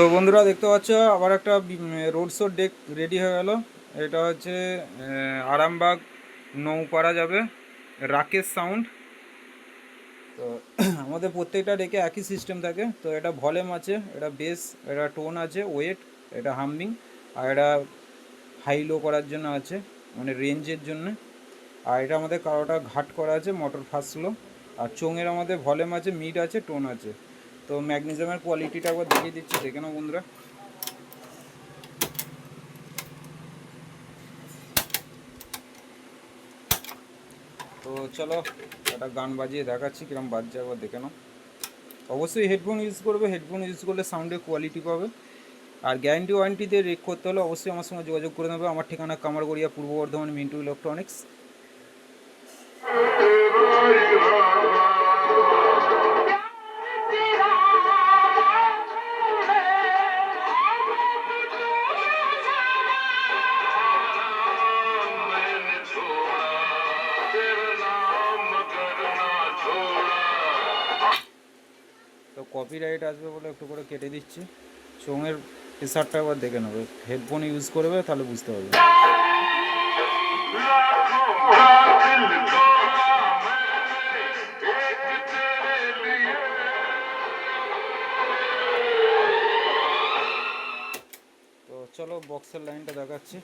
তো বন্ধুরা দেখতে পাচ্ছ, আবার একটা রোড শো ডেক রেডি হয়ে গেল। এটা হচ্ছে আরামবাগ নৌপাড়া যাবে, রাকেশ সাউন্ড তো আমাদের প্রত্যেকটা ডেকে একই সিস্টেম থাকে। তো এটা ভলিউম আছে, এটা বেস এটা টোন আছে ওয়েট এটা হামিং আর এটা হাই লো করার জন্য আছে মানে রেঞ্জের জন্য। আর এটা আমাদের কারোটা ঘাট করা আছে মোটর ফাস্ট লো আর চোঙের আমাদের ভলিউম আছে মিড আছে টোন আছে। তো ম্যাগনেজিয়ামের কোয়ালিটিটা একবার দেখিয়ে দিচ্ছি, দেখে নাও বন্ধুরা। তো চলো, একটা গান বাজিয়ে দেখাচ্ছি, কিরম বাজছে একবার দেখে নাও। অবশ্যই হেডফোন ইউজ করবে হেডফোন ইউজ করলে সাউন্ডের কোয়ালিটি পাবে। আর গ্যারান্টি ওয়ারেন্টি দিয়ে রেক করতে হলে অবশ্যই আমার সঙ্গে যোগাযোগ করে নেবে। আমার ঠিকানা কামারগড়িয়া, পূর্ব বর্ধমান, মিন্টু ইলেকট্রনিক্স কপিরাইট আসবে বলে একটু করে কেটে দিচ্ছি। সঙ্গের প্রেশারটা একবার দেখে নেবে। হেডফোন ইউজ করবে তাহলে বুঝতে পারবে। তো চলো বক্সের লাইনটা দেখাচ্ছি।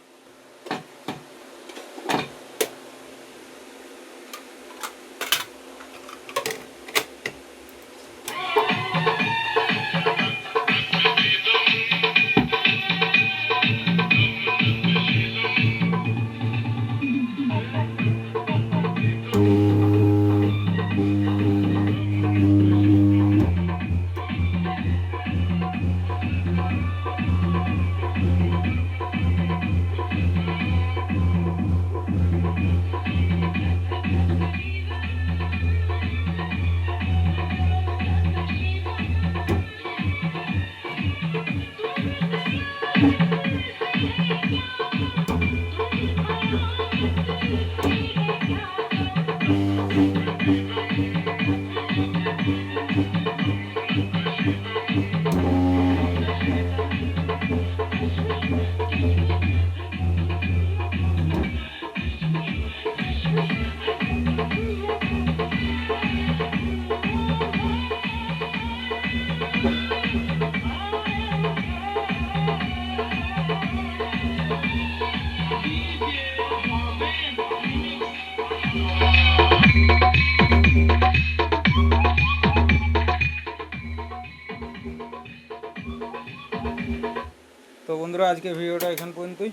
তো বন্ধুরা, আজকে ভিডিওটা এখান পর্যন্তই।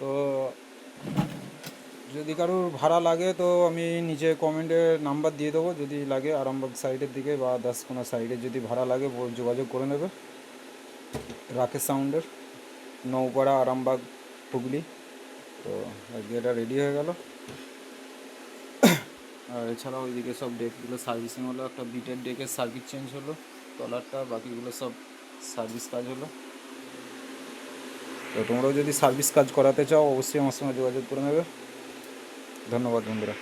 তো যদি কারোর ভাড়া লাগে, তো আমি নিচে কমেন্টে নাম্বার দিয়ে দেবো। যদি লাগে আরামবাগ সাইডের দিকে বা দাসকোনা সাইডে যদি ভাড়া লাগে যোগাযোগ করে নেবে। রাকেশ সাউন্ডের, নৌপাড়া, আরামবাগ, হুগলি। তো আজকে এটা রেডি হয়ে গেল। আর এছাড়াও ওইদিকে সব ডেকগুলো সার্ভিসিং হলো। একটা বিটের ডেকের সার্কিট চেঞ্জ হলো। তলারটা বাকিগুলো সব সার্ভিস কাজ হলো। তো তোমরাও যদি সার্ভিস কাজ করাতে চাও, অবশ্যই আমার সঙ্গে যোগাযোগ করে নেবে। ধন্যবাদ বন্ধুরা।